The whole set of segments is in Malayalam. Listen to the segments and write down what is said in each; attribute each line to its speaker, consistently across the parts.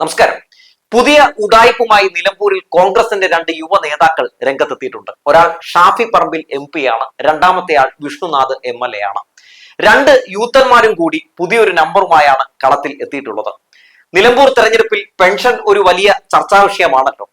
Speaker 1: നമസ്കാരം. പുതിയ ഉടായ്പുമായി നിലമ്പൂരിൽ കോൺഗ്രസിന്റെ രണ്ട് യുവ നേതാക്കൾ രംഗത്തെത്തിയിട്ടുണ്ട്. ഒരാൾ ഷാഫി പറമ്പിൽ എം പി ആണ് രണ്ടാമത്തെ ആൾ വിഷ്ണുനാഥ് എം എൽ എ ആണ്. രണ്ട് യൂത്തന്മാരും കൂടി പുതിയൊരു നമ്പറുമായാണ് കളത്തിൽ എത്തിയിട്ടുള്ളത്. നിലമ്പൂർ തെരഞ്ഞെടുപ്പിൽ പെൻഷൻ ഒരു വലിയ ചർച്ചാ വിഷയമാണല്ലോ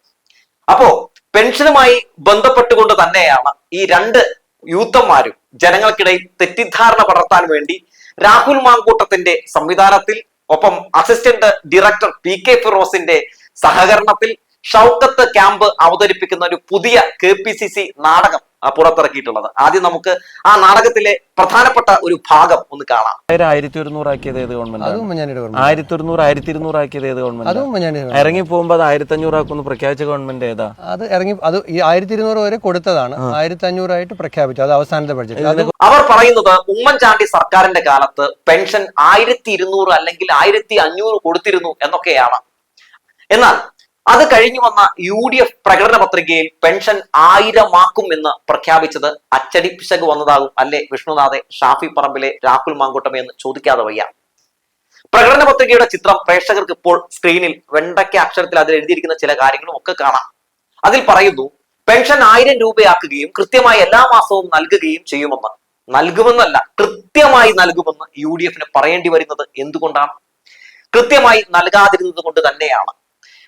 Speaker 1: അപ്പോ പെൻഷനുമായി ബന്ധപ്പെട്ടുകൊണ്ട് തന്നെയാണ് ഈ രണ്ട് യൂത്തന്മാരും ജനങ്ങൾക്കിടയിൽ തെറ്റിദ്ധാരണ പടർത്താൻ വേണ്ടി രാഹുൽ മാങ്കൂട്ടത്തിന്റെ സംവിധാനത്തിൽ ഒപ്പം അസിസ്റ്റന്റ് ഡയറക്ടർ പി കെ ഫിറോസിന്റെ സഹകരണത്തിൽ ഷൗക്കത്ത് ക്യാമ്പ് അവതരിപ്പിക്കുന്ന ഒരു പുതിയ കെ പി സി സി നാടകം പുറത്തിറക്കിയിട്ടുള്ളത്. ആദ്യം നമുക്ക് ആ നാടകത്തിലെ പ്രധാനപ്പെട്ട ഒരു ഭാഗം ഒന്ന് കാണാം.
Speaker 2: ആയിരം ആയിരത്തി ഒരുന്നൂറ് ആക്കിയത് ഏത് ഗവൺമെന്റ്? ആയിരത്തി ഒരുന്നൂറ് ആയിരത്തി ഇരുന്നൂറ് ആക്കിയത് ഏത് ഗവൺമെന്റ്? ഇറങ്ങി പോകുമ്പോൾ അത് ആയിരത്തി അഞ്ഞൂറ് ആക്കുമെന്ന് പ്രഖ്യാപിച്ച ഗവൺമെന്റ് ഏതാ?
Speaker 3: അത് ഇറങ്ങി അത് ഈ ആയിരത്തി ഇരുന്നൂറ് വരെ കൊടുത്തതാണ്. ആയിരത്തി അഞ്ഞൂറായിട്ട് പ്രഖ്യാപിച്ചു. അത് അവസാനത്തെ ബഡ്ജറ്റ്
Speaker 1: അവർ പറയുന്നത് ഉമ്മൻചാണ്ടി സർക്കാരിന്റെ കാലത്ത് പെൻഷൻ ആയിരത്തി ഇരുന്നൂറ് അല്ലെങ്കിൽ ആയിരത്തി അഞ്ഞൂറ് കൊടുത്തിരുന്നു എന്നൊക്കെയാണ്. എന്നാൽ അത് കഴിഞ്ഞു വന്ന യു ഡി എഫ് പ്രകടന പത്രികയിൽ പെൻഷൻ ആയിരമാക്കും എന്ന് പ്രഖ്യാപിച്ചത് അച്ചടി പിശക് വന്നതാകും. അല്ലെ വിഷ്ണുനാഥെ? ഷാഫി പറമ്പിലെ രാഹുൽ മാങ്കൂട്ടമേ എന്ന് ചോദിക്കാതെ വയ്യ. പ്രകടന പത്രികയുടെ ചിത്രം പ്രേക്ഷകർക്ക് ഇപ്പോൾ സ്ക്രീനിൽ വെണ്ടയ്ക്ക അക്ഷരത്തിൽ അതിൽ എഴുതിയിരിക്കുന്ന ചില കാര്യങ്ങളും ഒക്കെ കാണാം. അതിൽ പറയുന്നു പെൻഷൻ ആയിരം രൂപയാക്കുകയും കൃത്യമായി എല്ലാ മാസവും നൽകുകയും ചെയ്യുമെന്ന്. നൽകുമെന്നല്ല കൃത്യമായി നൽകുമെന്ന് യു ഡി എഫിന് പറയേണ്ടി വരുന്നത് എന്തുകൊണ്ടാണ്? കൃത്യമായി നൽകാതിരുന്നത് കൊണ്ട് തന്നെയാണ്.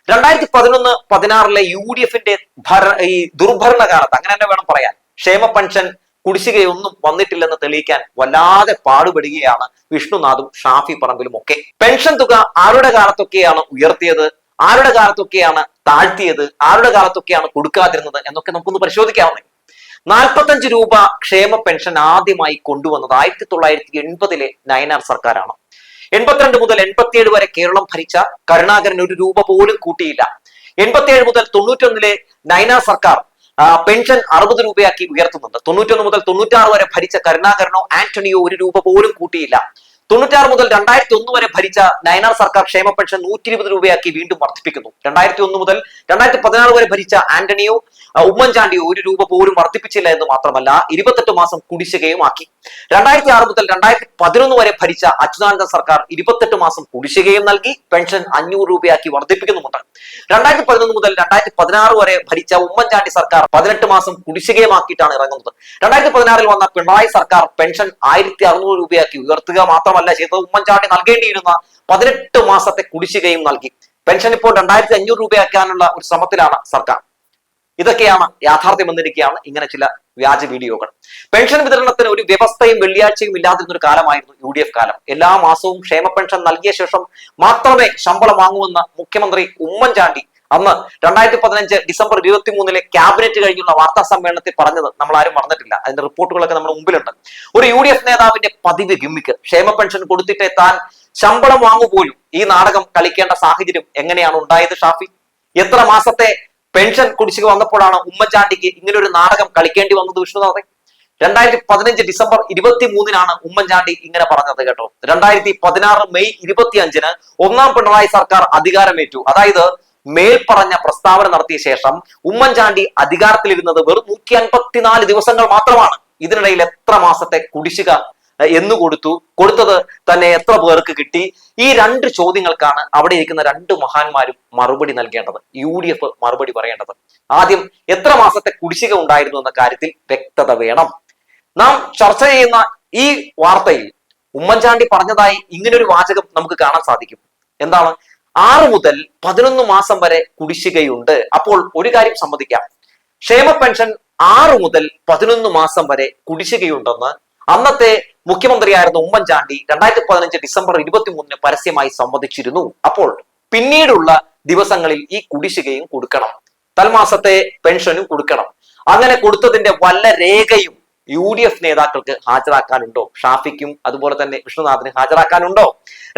Speaker 1: രണ്ടായിരത്തി പതിനൊന്ന് പതിനാറിലെ യു ഡി എഫിന്റെ ഭര ഈ ദുർഭരണ കാലത്ത് അങ്ങനെ തന്നെ വേണം പറയാൻ. ക്ഷേമ പെൻഷൻ കുടിശ്ശികയൊന്നും വന്നിട്ടില്ലെന്ന് തെളിയിക്കാൻ വല്ലാതെ പാടുപെടുകയാണ് വിഷ്ണുനാഥും ഷാഫി പറമ്പിലും ഒക്കെ പെൻഷൻ തുക ആരുടെ കാലത്തൊക്കെയാണ് ഉയർത്തിയത്? ആരുടെ കാലത്തൊക്കെയാണ് താഴ്ത്തിയത്? ആരുടെ കാലത്തൊക്കെയാണ് കൊടുക്കാതിരുന്നത്? എന്നൊക്കെ നമുക്കൊന്ന് പരിശോധിക്കാവുന്നേ. നാൽപ്പത്തഞ്ച് രൂപ ക്ഷേമ പെൻഷൻ ആദ്യമായി കൊണ്ടുവന്നത് ആയിരത്തി തൊള്ളായിരത്തി എൺപതിലെ നയനാർ സർക്കാരാണ്. എൺപത്തിരണ്ട് മുതൽ എൺപത്തിയേഴ് വരെ കേരളം ഭരിച്ച കരുണാകരൻ ഒരു രൂപ പോലും കൂട്ടിയില്ല. എൺപത്തിയേഴ് മുതൽ തൊണ്ണൂറ്റൊന്നിലെ നൈന സർക്കാർ പെൻഷൻ അറുപത് രൂപയാക്കി ഉയർത്തുന്നുണ്ട്. തൊണ്ണൂറ്റൊന്ന് മുതൽ തൊണ്ണൂറ്റാറ് വരെ ഭരിച്ച കരുണാകരനോ ആന്റണിയോ ഒരു രൂപ പോലും കൂട്ടിയില്ല. തൊണ്ണൂറ്റാറ് മുതൽ രണ്ടായിരത്തി ഒന്ന് വരെ ഭരിച്ച നയനാർ സർക്കാർ ക്ഷേമ പെൻഷൻ നൂറ്റി ഇരുപത് രൂപയാക്കി വീണ്ടും വർദ്ധിപ്പിക്കുന്നു. രണ്ടായിരത്തി ഒന്ന് മുതൽ രണ്ടായിരത്തി പതിനാറ് വരെ ഭരിച്ച ആന്റണിയോ ഉമ്മൻചാണ്ടിയോ ഒരു രൂപ പോലും വർദ്ധിപ്പിച്ചില്ല എന്ന് മാത്രമല്ല ഇരുപത്തെട്ട് മാസം കുടിശ്ശികയും ആക്കി രണ്ടായിരത്തി ആറ് മുതൽ രണ്ടായിരത്തി പതിനൊന്ന് വരെ ഭരിച്ച അച്യുതാനന്ദ സർക്കാർ ഇരുപത്തെട്ട് മാസം കുടിശ്ശികയും നൽകി പെൻഷൻ അഞ്ഞൂറ് രൂപയാക്കി വർദ്ധിപ്പിക്കുന്നുമുണ്ട്. രണ്ടായിരത്തി പതിനൊന്ന് മുതൽ രണ്ടായിരത്തി പതിനാറ് വരെ ഭരിച്ച ഉമ്മൻചാണ്ടി സർക്കാർ പതിനെട്ട് മാസം കുടിശ്ശികയുമാക്കിയിട്ടാണ് ഇറങ്ങുന്നത്. രണ്ടായിരത്തി പതിനാറിൽ വന്ന പിണറായി സർക്കാർ പെൻഷൻ ആയിരത്തി അറുന്നൂറ് രൂപയാക്കി ഉയർത്തുക മാത്രമല്ല ചെയ്തത് ഉമ്മൻചാണ്ടി നൽകേണ്ടിയിരുന്ന പതിനെട്ട് മാസത്തെ കുടിശ്ശികയും നൽകി. പെൻഷൻ ഇപ്പോൾ രണ്ടായിരത്തി അഞ്ഞൂറ് രൂപയാക്കാനുള്ള ഒരു ശ്രമത്തിലാണ് സർക്കാർ. ഇതൊക്കെയാണ് യാഥാർത്ഥ്യം എന്നിരിക്കുകയാണ് ഇങ്ങനെ ചില വ്യാജ വീഡിയോകൾ. പെൻഷൻ വിതരണത്തിന് ഒരു വ്യവസ്ഥയും വെള്ളിയാഴ്ചയും ഇല്ലാതിരുന്ന ഒരു കാലമായിരുന്നു യു ഡി എഫ് കാലം. എല്ലാ മാസവും ക്ഷേമ പെൻഷൻ നൽകിയ ശേഷം മാത്രമേ ശമ്പളം വാങ്ങുമെന്ന് മുഖ്യമന്ത്രി ഉമ്മൻചാണ്ടി അന്ന് രണ്ടായിരത്തി പതിനഞ്ച് ഡിസംബർ ഇരുപത്തി മൂന്നിലെ ക്യാബിനറ്റ് കഴിഞ്ഞുള്ള വാർത്താ സമ്മേളനത്തിൽ പറഞ്ഞത് നമ്മൾ ആരും മറന്നിട്ടില്ല. അതിന്റെ റിപ്പോർട്ടുകളൊക്കെ നമ്മുടെ മുമ്പിലുണ്ട്. ഒരു യു ഡി എഫ് നേതാവിന്റെ പതിവ് ഗിമ്മിക്ക് ക്ഷേമ പെൻഷൻ കൊടുത്തിട്ടേ താൻ ശമ്പളം വാങ്ങുപോലും ഈ നാടകം കളിക്കേണ്ട സാഹചര്യം എങ്ങനെയാണ് ഉണ്ടായത് ഷാഫി? എത്ര മാസത്തെ പെൻഷൻ കുടിശ്ശിക വന്നപ്പോഴാണ് ഉമ്മൻചാണ്ടിക്ക് ഇങ്ങനെ ഒരു നാടകം കളിക്കേണ്ടി വന്നത് വിഷ്ണുനാഥെ രണ്ടായിരത്തി പതിനഞ്ച് ഡിസംബർ ഇരുപത്തി മൂന്നിനാണ് ഉമ്മൻചാണ്ടി ഇങ്ങനെ പറഞ്ഞത് കേട്ടോ. രണ്ടായിരത്തി പതിനാറ് മെയ് ഇരുപത്തി അഞ്ചിന് ഒന്നാം പിണറായി സർക്കാർ അധികാരമേറ്റു. അതായത് മേൽപ്പറഞ്ഞ പ്രസ്താവന നടത്തിയ ശേഷം ഉമ്മൻചാണ്ടി അധികാരത്തിലിരുന്നത് വെറും നൂറ്റി അൻപത്തിനാല് ദിവസങ്ങൾ മാത്രമാണ്. ഇതിനിടയിൽ എത്ര മാസത്തെ കുടിശ്ശിക എന്ന് കൊടുത്തു. കൊടുത്തത് തന്നെ എത്ര പേർക്ക് കിട്ടി? ഈ രണ്ട് ചോദ്യങ്ങൾക്കാണ് അവിടെ ഇരിക്കുന്ന രണ്ട് മഹാന്മാരും മറുപടി നൽകേണ്ടത്. യു ഡി എഫ് മറുപടി പറയേണ്ടത്. ആദ്യം എത്ര മാസത്തെ കുടിശ്ശിക ഉണ്ടായിരുന്നു എന്ന കാര്യത്തിൽ വ്യക്തത വേണം. നാം ചർച്ച ചെയ്യുന്ന ഈ വാർത്തയിൽ ഉമ്മൻചാണ്ടി പറഞ്ഞതായി ഇങ്ങനൊരു വാചകം നമുക്ക് കാണാൻ സാധിക്കും. എന്താണ്? ആറ് മുതൽ പതിനൊന്ന് മാസം വരെ കുടിശ്ശികയുണ്ട്. അപ്പോൾ ഒരു കാര്യം സമ്മതിക്കാം. ക്ഷേമ പെൻഷൻ ആറ് മുതൽ പതിനൊന്ന് മാസം വരെ കുടിശ്ശികയുണ്ടെന്ന് അന്നത്തെ മുഖ്യമന്ത്രിയായിരുന്ന ഉമ്മൻചാണ്ടി രണ്ടായിരത്തി പതിനഞ്ച് ഡിസംബർ ഇരുപത്തി മൂന്നിന് പരസ്യമായി സമ്മതിച്ചിരുന്നു. അപ്പോൾ പിന്നീടുള്ള ദിവസങ്ങളിൽ ഈ കുടിശ്ശികയും കൊടുക്കണം. തൽമാസത്തെ പെൻഷനും കൊടുക്കണം. അങ്ങനെ കൊടുത്തതിന്റെ വല്ല രേഖയും യു ഡി എഫ് നേതാക്കൾക്ക് ഹാജരാക്കാനുണ്ടോ? ഷാഫിക്കും അതുപോലെ തന്നെ വിഷ്ണുനാഥിന് ഹാജരാക്കാനുണ്ടോ?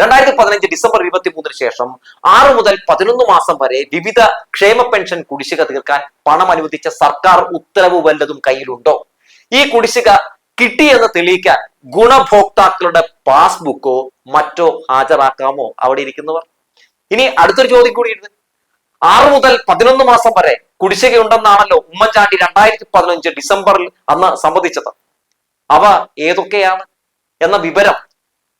Speaker 1: രണ്ടായിരത്തി പതിനഞ്ച് ഡിസംബർ ഇരുപത്തി മൂന്നിന് ശേഷം ആറ് മുതൽ പതിനൊന്ന് മാസം വരെ വിവിധ ക്ഷേമ പെൻഷൻ കുടിശ്ശിക തീർക്കാൻ പണം അനുവദിച്ച സർക്കാർ ഉത്തരവ് വല്ലതും കയ്യിലുണ്ടോ? ഈ കുടിശ്ശിക കിട്ടിയെന്ന് തെളിയിക്കാൻ ഗുണഭോക്താക്കളുടെ പാസ്ബുക്കോ മറ്റോ ഹാജരാക്കാമോ? അവിടെ ഇരിക്കുന്നവർ. ഇനി അടുത്തൊരു ചോദ്യം കൂടിയിരുന്നു ആറ് മുതൽ പതിനൊന്ന് മാസം വരെ കുടിശ്ശികയുണ്ടെന്നാണല്ലോ ഉമ്മൻചാണ്ടി രണ്ടായിരത്തി പതിനഞ്ച് ഡിസംബറിൽ അന്ന് സമ്മതിച്ചത്. അവ ഏതൊക്കെയാണ് എന്ന വിവരം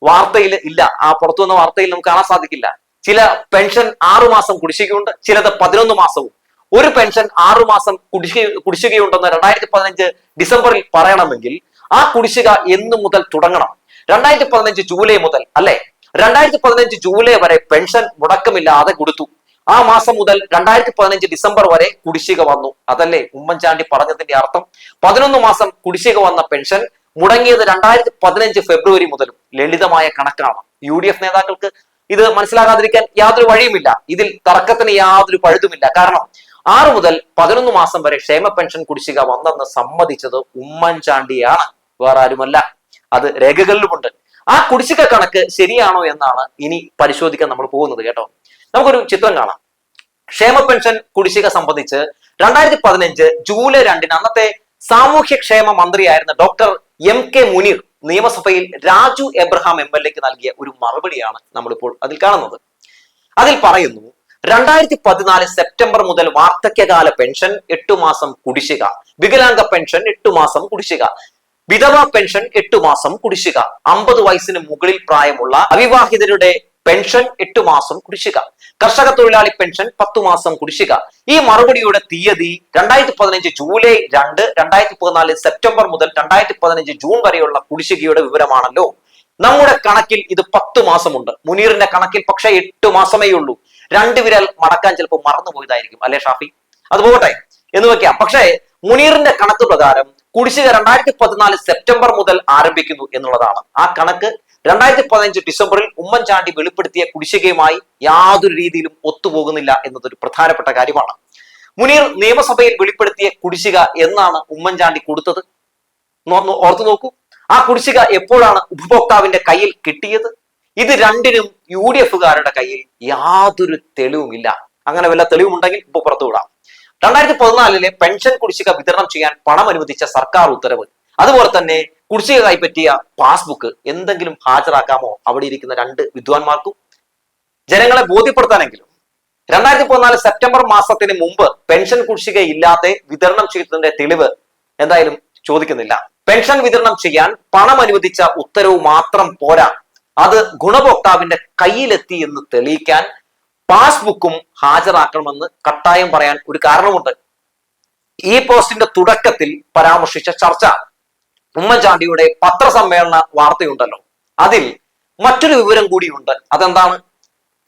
Speaker 1: വാർത്തയിൽ ഇല്ല. ആ പുറത്തു വന്ന വാർത്തയിൽ നമുക്ക് കാണാൻ സാധിക്കില്ല. ചില പെൻഷൻ ആറുമാസം കുടിശ്ശികയുണ്ട് ചിലത് പതിനൊന്ന് മാസവും. ഒരു പെൻഷൻ ആറുമാസം കുടിശ്ശിക കുടിശ്ശികയുണ്ടെന്ന് രണ്ടായിരത്തി പതിനഞ്ച് ഡിസംബറിൽ പറയണമെങ്കിൽ ആ കുടിശ്ശിക എന്നു മുതൽ തുടങ്ങണം. രണ്ടായിരത്തി പതിനഞ്ച് ജൂലൈ മുതൽ അല്ലെ? രണ്ടായിരത്തി പതിനഞ്ച് ജൂലൈ വരെ പെൻഷൻ മുടക്കമില്ലാതെ കൊടുത്തു. ആ മാസം മുതൽ രണ്ടായിരത്തി പതിനഞ്ച് ഡിസംബർ വരെ കുടിശ്ശിക വന്നു. അതല്ലേ ഉമ്മൻചാണ്ടി പറഞ്ഞതിന്റെ അർത്ഥം? പതിനൊന്ന് മാസം കുടിശ്ശിക വന്ന പെൻഷൻ മുടങ്ങിയത് രണ്ടായിരത്തി പതിനഞ്ച് ഫെബ്രുവരി മുതലും ലളിതമായ കണക്കാണ്. യു ഡി എഫ് നേതാക്കൾക്ക് ഇത് മനസ്സിലാകാതിരിക്കാൻ യാതൊരു വഴിയുമില്ല. ഇതിൽ തർക്കത്തിന് യാതൊരു പഴുതുമില്ല. കാരണം ആറ് മുതൽ പതിനൊന്ന് മാസം വരെ ക്ഷേമ പെൻഷൻ കുടിശ്ശിക വന്നെന്ന് സമ്മതിച്ചത് ഉമ്മൻചാണ്ടിയാണ്. വേറെ ആരുമല്ല. അത് രേഖകളിലുമുണ്ട്. ആ കുടിശ്ശിക കണക്ക് ശരിയാണോ എന്നാണ് ഇനി പരിശോധിക്കാൻ നമ്മൾ പോകുന്നത് കേട്ടോ. നമുക്കൊരു ചിത്രം കാണാം. ക്ഷേമ പെൻഷൻ കുടിശ്ശിക സംബന്ധിച്ച് രണ്ടായിരത്തി പതിനഞ്ച് ജൂലൈ രണ്ടിന് അന്നത്തെ സാമൂഹ്യക്ഷേമ മന്ത്രിയായിരുന്ന ഡോക്ടർ എം കെ മുനീർ നിയമസഭയിൽ രാജു എബ്രഹാം എം എൽ എക്ക് നൽകിയ ഒരു മറുപടിയാണ് നമ്മളിപ്പോൾ അതിൽ കാണുന്നത്. അതിൽ പറയുന്നു രണ്ടായിരത്തി പതിനാല് സെപ്റ്റംബർ മുതൽ വാർദ്ധക്യകാല പെൻഷൻ എട്ടു മാസം കുടിശ്ശിക വികലാംഗ പെൻഷൻ എട്ടു മാസം കുടിശ്ശിക വിധവ പെൻഷൻ എട്ടു മാസം കുടിശ്ശിക അമ്പത് വയസ്സിന് മുകളിൽ പ്രായമുള്ള അവിവാഹിതരുടെ പെൻഷൻ എട്ടു മാസം കുടിശ്ശിക. കർഷക തൊഴിലാളി പെൻഷൻ പത്തു മാസം കുടിശ്ശിക. ഈ മറുപടിയുടെ തീയതി രണ്ടായിരത്തി പതിനഞ്ച് ജൂലൈ രണ്ട് രണ്ടായിരത്തി പതിനാല് സെപ്റ്റംബർ മുതൽ രണ്ടായിരത്തി പതിനഞ്ച് ജൂൺ വരെയുള്ള കുടിശ്ശികയുടെ വിവരമാണല്ലോ. നമ്മുടെ കണക്കിൽ ഇത് പത്ത് മാസമുണ്ട്. മുനീറിന്റെ കണക്കിൽ പക്ഷേ എട്ട് മാസമേ ഉള്ളൂ. രണ്ടു വിരൽ മടക്കാൻ ചിലപ്പോൾ മറന്നുപോയതായിരിക്കും. അല്ലെ ഷാഫി? അത് പോകട്ടെ. എന്ന് വെക്കാം. പക്ഷേ മുനീറിന്റെ കണക്ക് പ്രകാരം കുടിശ്ശിക രണ്ടായിരത്തി പതിനാല് സെപ്റ്റംബർ മുതൽ ആരംഭിക്കുന്നു എന്നുള്ളതാണ്. ആ കണക്ക് രണ്ടായിരത്തി പതിനഞ്ച് ഡിസംബറിൽ ഉമ്മൻചാണ്ടി വെളിപ്പെടുത്തിയ കുടിശ്ശികയുമായി യാതൊരു രീതിയിലും ഒത്തുപോകുന്നില്ല എന്നതൊരു പ്രധാനപ്പെട്ട കാര്യമാണ്. മുനീർ നിയമസഭയിൽ വെളിപ്പെടുത്തിയ കുടിശ്ശിക എന്നാണ് ഉമ്മൻചാണ്ടി കൊടുത്തത്. ഓർത്തു നോക്കൂ. ആ കുടിശ്ശിക എപ്പോഴാണ് ഉപഭോക്താവിന്റെ കയ്യിൽ കിട്ടിയത്? ഇത് രണ്ടിനും യു ഡി എഫുകാരുടെ കയ്യിൽ യാതൊരു തെളിവുമില്ല. അങ്ങനെ വല്ല തെളിവുമുണ്ടെങ്കിൽ ഇപ്പൊ പുറത്തുവിടാം. രണ്ടായിരത്തി പതിനാലിലെ പെൻഷൻ കുടിശ്ശിക വിതരണം ചെയ്യാൻ പണം അനുവദിച്ച സർക്കാർ ഉത്തരവ്. അതുപോലെ തന്നെ കുടിശ്ശിക കൈപ്പറ്റിയ പാസ്ബുക്ക് എന്തെങ്കിലും ഹാജരാക്കാമോ? അവിടെ ഇരിക്കുന്ന രണ്ട് വിദ്വാൻമാർക്കും ജനങ്ങളെ ബോധ്യപ്പെടുത്താനെങ്കിലും രണ്ടായിരത്തി പതിനാല് സെപ്റ്റംബർ മാസത്തിന് മുമ്പ് പെൻഷൻ കുടിശ്ശിക ഇല്ലാതെ വിതരണം ചെയ്തതിന്റെ തെളിവ് എന്തായാലും ചോദിക്കുന്നില്ല. പെൻഷൻ വിതരണം ചെയ്യാൻ പണം അനുവദിച്ച ഉത്തരവ് മാത്രം പോരാ. അത് ഗുണഭോക്താവിന്റെ കയ്യിലെത്തി എന്ന് തെളിയിക്കാൻ പാസ്ബുക്കും ഹാജരാക്കണമെന്ന് കട്ടായം പറയാൻ ഒരു കാരണമുണ്ട്. ഈ പോസ്റ്റിന്റെ തുടക്കത്തിൽ പരാമർശിച്ച ചർച്ച ഉമ്മൻചാണ്ടിയുടെ പത്രസമ്മേളന വാർത്തയുണ്ടല്ലോ. അതിൽ മറ്റൊരു വിവരം കൂടിയുണ്ട്. അതെന്താണ്?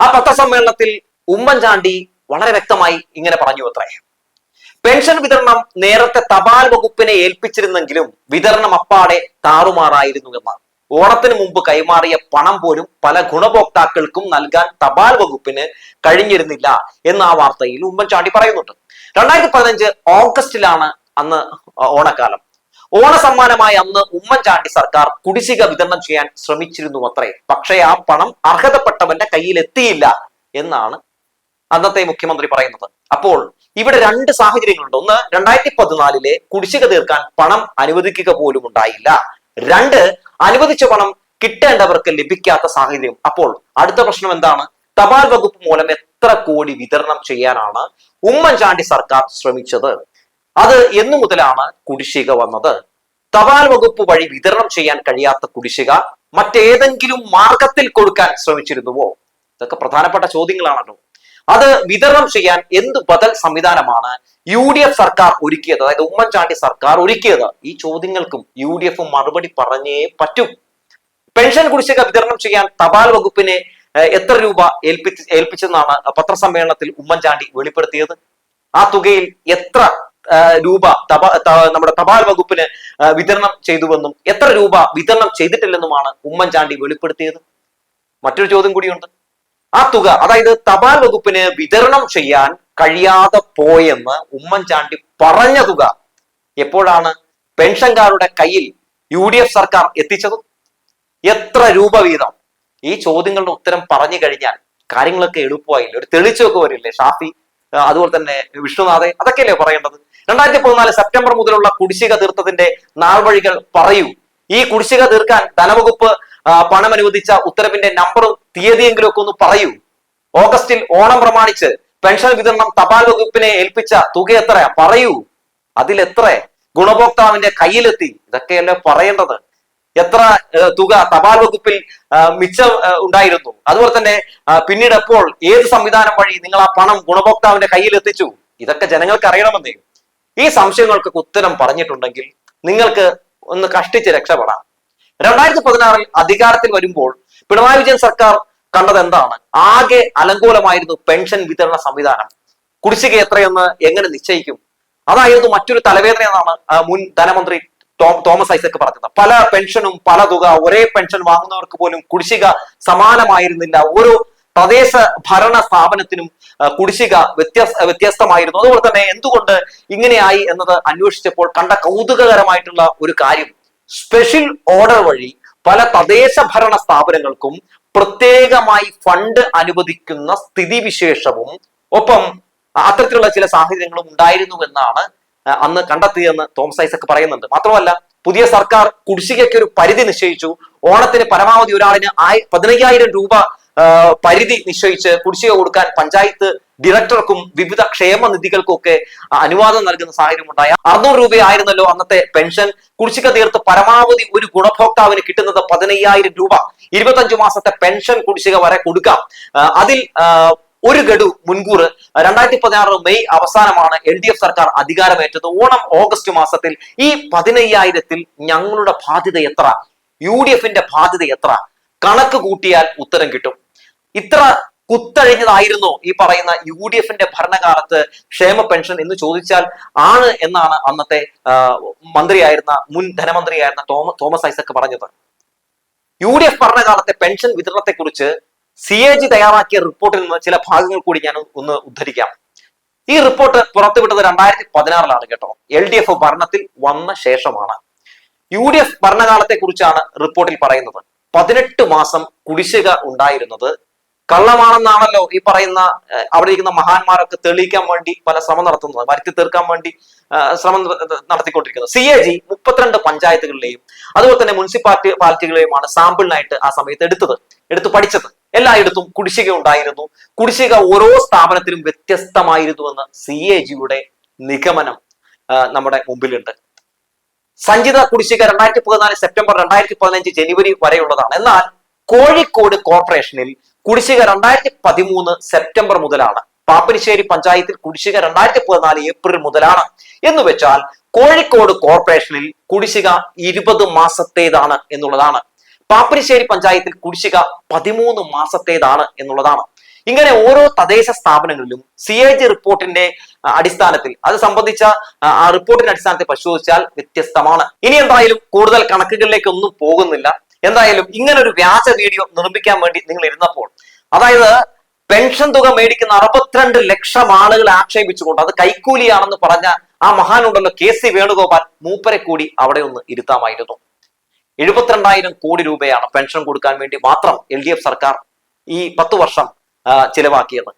Speaker 1: ആ പത്രസമ്മേളനത്തിൽ ഉമ്മൻചാണ്ടി വളരെ വ്യക്തമായി ഇങ്ങനെ പറഞ്ഞു അത്രേ. പെൻഷൻ വിതരണം നേരത്തെ തപാൽ വകുപ്പിനെ ഏൽപ്പിച്ചിരുന്നെങ്കിലും വിതരണം അപ്പാടെ താറുമാറായിരുന്നു എന്ന്. ഓണത്തിന് മുമ്പ് കൈമാറിയ പണം പോലും പല ഗുണഭോക്താക്കൾക്കും നൽകാൻ തപാൽ വകുപ്പിന് കഴിഞ്ഞിരുന്നില്ല എന്ന് ആ വാർത്തയിൽ ഉമ്മൻചാണ്ടി പറയുന്നുണ്ട്. രണ്ടായിരത്തി പതിനഞ്ച് ഓഗസ്റ്റിലാണ് അന്ന് ഓണക്കാലം. ഓണസമ്മാനമായി അന്ന് ഉമ്മൻചാണ്ടി സർക്കാർ കുടിശ്ശിക വിതരണം ചെയ്യാൻ ശ്രമിച്ചിരുന്നു അത്രേ. പക്ഷേ ആ പണം അർഹതപ്പെട്ടവന്റെ കയ്യിൽ എത്തിയില്ല എന്നാണ് അന്നത്തെ മുഖ്യമന്ത്രി പറയുന്നത്. അപ്പോൾ ഇവിടെ രണ്ട് സാഹചര്യങ്ങളുണ്ട്. ഒന്ന് രണ്ടായിരത്തി പതിനാലിലെ കുടിശ്ശിക തീർക്കാൻ പണം അനുവദിക്കുക പോലും ഉണ്ടായില്ല. രണ്ട് അനുവദിച്ച പണം കിട്ടേണ്ടവർക്ക് ലഭിക്കാത്ത സാഹചര്യം. അപ്പോൾ അടുത്ത പ്രശ്നം എന്താണ്? തപാൽ വകുപ്പ് മൂലം എത്ര കോടി വിതരണം ചെയ്യാനാണ് ഉമ്മൻചാണ്ടി സർക്കാർ ശ്രമിച്ചത്? അത് എന്നു മുതലാണ് കുടിശ്ശിക വന്നത്. തപാൽ വകുപ്പ് വഴി വിതരണം ചെയ്യാൻ കഴിയാത്ത കുടിശ്ശിക മറ്റേതെങ്കിലും മാർഗത്തിൽ കൊടുക്കാൻ ശ്രമിച്ചിരുന്നുവോ? ഇതൊക്കെ പ്രധാനപ്പെട്ട ചോദ്യങ്ങളാണല്ലോ. അത് വിതരണം ചെയ്യാൻ എന്ത് ബദൽ സംവിധാനമാണ് യു ഡി എഫ് സർക്കാർ ഒരുക്കിയത്? അതായത് ഉമ്മൻചാണ്ടി സർക്കാർ ഒരുക്കിയത്. ഈ ചോദ്യങ്ങൾക്കും യു ഡി എഫ് മറുപടി പറഞ്ഞേ പറ്റും. പെൻഷൻ കുടിശ്ശിക വിതരണം ചെയ്യാൻ തപാൽ വകുപ്പിനെ എത്ര രൂപ ഏൽപ്പിച്ച് ഏൽപ്പിച്ചെന്നാണ് പത്രസമ്മേളനത്തിൽ ഉമ്മൻചാണ്ടി വെളിപ്പെടുത്തിയത്? ആ തുകയിൽ എത്ര രൂപ തപാ നമ്മുടെ തപാൽ വകുപ്പിന് വിതരണം ചെയ്തുവെന്നും എത്ര രൂപ വിതരണം ചെയ്തിട്ടില്ലെന്നുമാണ് ഉമ്മൻചാണ്ടി വെളിപ്പെടുത്തിയത്? മറ്റൊരു ചോദ്യം കൂടിയുണ്ട്. ആ തുക അതായത് തപാൽ വകുപ്പിന് വിതരണം ചെയ്യാൻ കഴിയാതെ പോയെന്ന് ഉമ്മൻചാണ്ടി പറഞ്ഞ തുക എപ്പോഴാണ് പെൻഷൻകാരുടെ കയ്യിൽ യു ഡി എഫ് സർക്കാർ എത്തിച്ചത്? എത്ര രൂപ വീതം? ഈ ചോദ്യങ്ങളുടെ ഉത്തരം പറഞ്ഞു കഴിഞ്ഞാൽ കാര്യങ്ങളൊക്കെ എളുപ്പമായില്ലേ? ഒരു തെളിച്ചൊക്കെ വരില്ലേ? ഷാഫി അതുപോലെ തന്നെ വിഷ്ണുനാഥെ അതൊക്കെയല്ലേ പറയേണ്ടത്? രണ്ടായിരത്തി പതിനാല് സെപ്റ്റംബർ മുതലുള്ള കുടിശ്ശിക തീർത്തതിന്റെ നാൾവഴികൾ പറയൂ. ഈ കുടിശ്ശിക തീർക്കാൻ ധനവകുപ്പ് പണം അനുവദിച്ച ഉത്തരവിന്റെ നമ്പറും തീയതിയെങ്കിലും ഒക്കെ ഒന്ന് പറയൂ. ഓഗസ്റ്റിൽ ഓണം പ്രമാണിച്ച് പെൻഷൻ വിതരണം തപാൽ വകുപ്പിനെ ഏൽപ്പിച്ച തുക എത്ര? പറയൂ. അതിലെത്ര ഗുണഭോക്താവിന്റെ കയ്യിലെത്തി? ഇതൊക്കെയല്ലേ പറയേണ്ടത്. എത്ര തുക തപാൽ വകുപ്പിൽ മിച്ചം ഉണ്ടായിരുന്നു? അതുപോലെ തന്നെ പിന്നീട് എപ്പോൾ ഏത് സംവിധാനം വഴി നിങ്ങൾ ആ പണം ഗുണഭോക്താവിന്റെ കയ്യിൽ എത്തിച്ചു? ഇതൊക്കെ ജനങ്ങൾക്ക് അറിയണമെന്നേ. ഈ സംശയങ്ങൾക്കൊക്കെ ഉത്തരം പറഞ്ഞിട്ടുണ്ടെങ്കിൽ നിങ്ങൾക്ക് ഒന്ന് കഷ്ടിച്ച് രക്ഷപ്പെടാം. രണ്ടായിരത്തി പതിനാറിൽ അധികാരത്തിൽ വരുമ്പോൾ പിണറായി വിജയൻ സർക്കാർ കണ്ടത് എന്താണ്? ആകെ അലങ്കോലമായിരുന്നു പെൻഷൻ വിതരണ സംവിധാനം. കുടിശ്ശിക എത്രയെന്ന് എങ്ങനെ നിശ്ചയിക്കും? അതായിരുന്നു മറ്റൊരു തലവേദന എന്നാണ് മുൻ ധനമന്ത്രി തോമസ് ഐസക് പറഞ്ഞത്. പല പെൻഷനും പല തുക ഒരേ പെൻഷൻ വാങ്ങുന്നവർക്ക് പോലും കുടിശ്ശിക സമാനമായിരുന്നില്ല. ഓരോ തദ്ദേശ ഭരണ സ്ഥാപനത്തിനും കുടിശ്ശിക വ്യത്യസ്ത വ്യത്യസ്തമായിരുന്നു. അതുപോലെ തന്നെ എന്തുകൊണ്ട് ഇങ്ങനെയായി എന്നത് അന്വേഷിച്ചപ്പോൾ കണ്ട കൗതുകകരമായിട്ടുള്ള ഒരു കാര്യം. സ്പെഷ്യൽ ഓർഡർ വഴി പല തദ്ദേശ ഭരണ സ്ഥാപനങ്ങൾക്കും പ്രത്യേകമായി ഫണ്ട് അനുവദിക്കുന്ന സ്ഥിതിവിശേഷവും ഒപ്പം അത്തരത്തിലുള്ള ചില സാഹചര്യങ്ങളും ഉണ്ടായിരുന്നു എന്നാണ് അന്ന് കണ്ടെത്തിയെന്ന് തോമസ് ഐസക് പറയുന്നുണ്ട്. മാത്രമല്ല പുതിയ സർക്കാർ കുടിശ്ശികയ്ക്ക് ഒരു പരിധി നിശ്ചയിച്ചു. ഓണത്തിന് പരമാവധി ഒരാളിന് ആയി പതിനയ്യായിരം രൂപ പരിധി നിശ്ചയിച്ച് കുടിശ്ശിക കൊടുക്കാൻ പഞ്ചായത്ത് ഡയറക്ടർക്കും വിവിധ ക്ഷേമ നിധികൾക്കും ഒക്കെ അനുവാദം നൽകുന്ന സാഹചര്യം ഉണ്ടായ അറുന്നൂറ് രൂപയായിരുന്നല്ലോ അന്നത്തെ പെൻഷൻ കുടിശ്ശിക തീർത്ത് പരമാവധി ഒരു ഗുണഭോക്താവിന് കിട്ടുന്നത് പതിനയ്യായിരം രൂപ. ഇരുപത്തഞ്ചു മാസത്തെ പെൻഷൻ കുടിശ്ശിക വരെ കൊടുക്കാം. അതിൽ ഒരു ഗഡു മുൻകൂർ. രണ്ടായിരത്തി പതിനാറ് മെയ് അവസാനമാണ് എൽ ഡി എഫ് സർക്കാർ അധികാരമേറ്റത്. ഓണം ഓഗസ്റ്റ് മാസത്തിൽ ഈ പതിനയ്യായിരത്തിൽ ഞങ്ങളുടെ ബാധ്യത എത്ര? യു ഡി എഫിന്റെ ബാധ്യത എത്ര? കണക്ക് കൂട്ടിയാൽ ഉത്തരം കിട്ടും. ഇത്ര കുത്തഴിഞ്ഞതായിരുന്നു ഈ പറയുന്ന യു ഡി എഫിന്റെ ഭരണകാലത്ത് ക്ഷേമ പെൻഷൻ എന്ന് ചോദിച്ചാൽ ആണ് എന്നാണ് അന്നത്തെ മന്ത്രിയായിരുന്ന മുൻ ധനമന്ത്രിയായിരുന്ന തോമ തോമസ് ഐസക് പറഞ്ഞത്. യു ഡി എഫ് ഭരണകാലത്തെ പെൻഷൻ വിതരണത്തെക്കുറിച്ച് സി എ ജി തയ്യാറാക്കിയ റിപ്പോർട്ടിൽ നിന്ന് ചില ഭാഗങ്ങൾ കൂടി ഞാൻ ഒന്ന് ഉദ്ധരിക്കാം. ഈ റിപ്പോർട്ട് പുറത്തുവിട്ടത് രണ്ടായിരത്തി പതിനാറിലാണ് കേട്ടോ. എൽ ഡി എഫ് ഭരണത്തിൽ വന്ന ശേഷമാണ്. യു ഡി എഫ് ഭരണകാലത്തെ കുറിച്ചാണ് റിപ്പോർട്ടിൽ പറയുന്നത്. പതിനെട്ട് മാസം കുടിശ്ശിക ഉണ്ടായിരുന്നത്. കള്ളമാണെന്നാണല്ലോ ഈ പറയുന്ന അവിടെ ഇരിക്കുന്ന മഹാന്മാരൊക്കെ തെളിയിക്കാൻ വേണ്ടി പല ശ്രമം നടത്തുന്നത് വരുത്തി തീർക്കാൻ വേണ്ടി ശ്രമം നടത്തിക്കൊണ്ടിരിക്കുന്നത്. സി എ ജി മുപ്പത്തിരണ്ട് പഞ്ചായത്തുകളിലെയും അതുപോലെ തന്നെ മുനിസിപ്പാലിറ്റി പാലിറ്റികളെയുമാണ് സാമ്പിളിനായിട്ട് ആ സമയത്ത് എടുത്തത് എടുത്ത് പഠിച്ചത്. എല്ലായിടത്തും കുടിശ്ശിക ഉണ്ടായിരുന്നു. കുടിശ്ശിക ഓരോ സ്ഥാപനത്തിലും വ്യത്യസ്തമായിരുന്നുവെന്ന് സി എ ജിയുടെ നിഗമനം നമ്മുടെ മുമ്പിലുണ്ട്. സഞ്ചിത കുടിശ്ശിക രണ്ടായിരത്തി പതിനാല് സെപ്റ്റംബർ രണ്ടായിരത്തി പതിനഞ്ച് ജനുവരി വരെയുള്ളതാണ്. എന്നാൽ കോഴിക്കോട് കോർപ്പറേഷനിൽ കുടിശ്ശിക രണ്ടായിരത്തി പതിമൂന്ന് സെപ്റ്റംബർ മുതലാണ്. പാപ്പനിശ്ശേരി പഞ്ചായത്തിൽ കുടിശ്ശിക രണ്ടായിരത്തി പതിനാല് ഏപ്രിൽ മുതലാണ്. എന്ന് വെച്ചാൽ കോഴിക്കോട് കോർപ്പറേഷനിൽ കുടിശ്ശിക ഇരുപത് മാസത്തേതാണ് എന്നുള്ളതാണ്. പാപ്പനിശ്ശേരി പഞ്ചായത്തിൽ കുടിശ്ശിക പതിമൂന്ന് മാസത്തേതാണ് എന്നുള്ളതാണ്. ഇങ്ങനെ ഓരോ തദ്ദേശ സ്ഥാപനങ്ങളിലും സി എ ജി റിപ്പോർട്ടിന്റെ അടിസ്ഥാനത്തിൽ അത് സംബന്ധിച്ച ആ, റിപ്പോർട്ടിന്റെ അടിസ്ഥാനത്തിൽ പരിശോധിച്ചാൽ വ്യത്യസ്തമാണ്. ഇനി എന്തായാലും കൂടുതൽ കണക്കുകളിലേക്ക് ഒന്നും പോകുന്നില്ല. എന്തായാലും ഇങ്ങനെ ഒരു വ്യാജ വീഡിയോ നിർമ്മിക്കാൻ വേണ്ടി നിങ്ങൾ ഇരുന്നപ്പോൾ അതായത് പെൻഷൻ തുക മേടിക്കുന്ന അറുപത്തിരണ്ട് ലക്ഷം ആളുകൾ ആക്ഷേപിച്ചുകൊണ്ട് അത് കൈക്കൂലിയാണെന്ന് പറഞ്ഞ ആ മഹാനുണ്ടല്ലോ കെ സി വേണുഗോപാൽ മൂപ്പരെ കൂടി അവിടെ ഒന്ന് ഇരുത്താമായിരുന്നു. എഴുപത്തിരണ്ടായിരം കോടി രൂപയാണ് പെൻഷൻ കൊടുക്കാൻ വേണ്ടി മാത്രം എൽ സർക്കാർ ഈ പത്തു വർഷം ചിലവാക്കിയത്.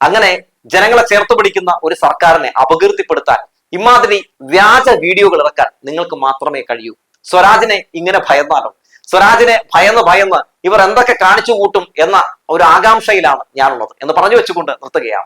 Speaker 1: അങ്ങനെ ജനങ്ങളെ ചേർത്ത് പിടിക്കുന്ന ഒരു സർക്കാരിനെ അപകീർത്തിപ്പെടുത്താൻ ഇമാതിരി വ്യാജ വീഡിയോകൾ ഇറക്കാൻ നിങ്ങൾക്ക് മാത്രമേ കഴിയൂ. സ്വരാജിനെ ഇങ്ങനെ ഭയന്നാലോ സ്വരാജിനെ ഭയന്ന് ഭയന്ന് ഇവർ എന്തൊക്കെ കാണിച്ചു കൂട്ടും എന്ന ഒരു ആകാംക്ഷയിലാണ് ഞാനുള്ളത് എന്ന് പറഞ്ഞു വെച്ചുകൊണ്ട് നിർത്തുകയാണ്.